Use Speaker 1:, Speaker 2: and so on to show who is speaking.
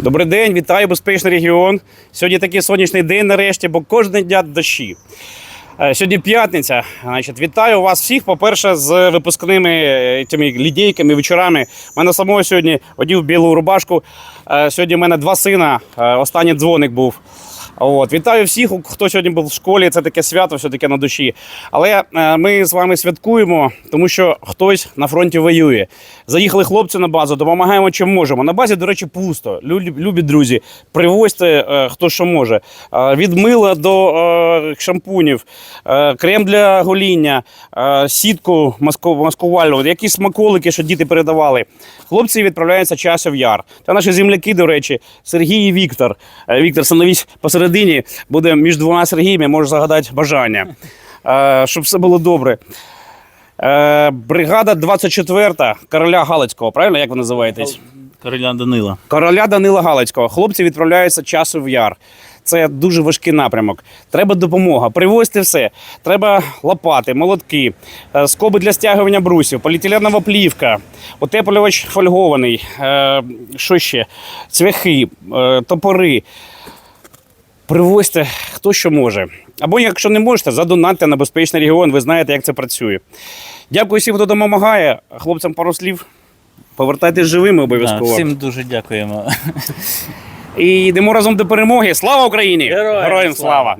Speaker 1: Добрий день, вітаю безпечний регіон. Сьогодні такий сонячний день нарешті, бо кожен день дощі. Е, Сьогодні п'ятниця. Значить, вітаю вас всіх. По-перше, з випускними е, тими лідійками, вечорами. У мене самого сьогодні одів білу рубашку. Е, Сьогодні в мене два сина. Е, Останній дзвоник був. От, вітаю всіх, хто сьогодні був в школі. Це таке свято, все таке на душі. Але е, ми з вами святкуємо, тому що хтось на фронті воює. Заїхали хлопці на базу, допомагаємо чим можемо. На базі, до речі, пусто. Любі, друзі, привозьте е, хто що може. Е, від мила до шампунів, крем для гоління, сітку маскувальну, якісь смаколики, що діти передавали. Хлопці відправляються часів яр. Та наші земляки, до речі, Сергій і Віктор. Віктор, становись посередині, буде між двома Сергіями, можеш загадати бажання, Е, щоб все було добре. Е, Бригада 24 короля Галицького, правильно як ви називаєтесь?
Speaker 2: Короля Данила.
Speaker 1: Короля Данила Галицького. Хлопці відправляються часу в яр. Це дуже важкий напрямок. Треба допомога. Привозьте все. Треба лопати, молотки, е, скоби для стягування брусів, поліетиленова плівка, утеплювач фольгований, що ще? Цвяхи, топори. Привозьте хто що може. Або якщо не можете, задонатьте на безпечний регіон. Ви знаєте, як це працює. Дякую всім, хто допомагає. Хлопцям пару слів. Повертайтесь живими
Speaker 2: Да,
Speaker 1: обов'язково.
Speaker 2: всім дуже дякуємо.
Speaker 1: І йдемо разом до перемоги. Слава Україні!
Speaker 2: Героям
Speaker 1: Героям слава!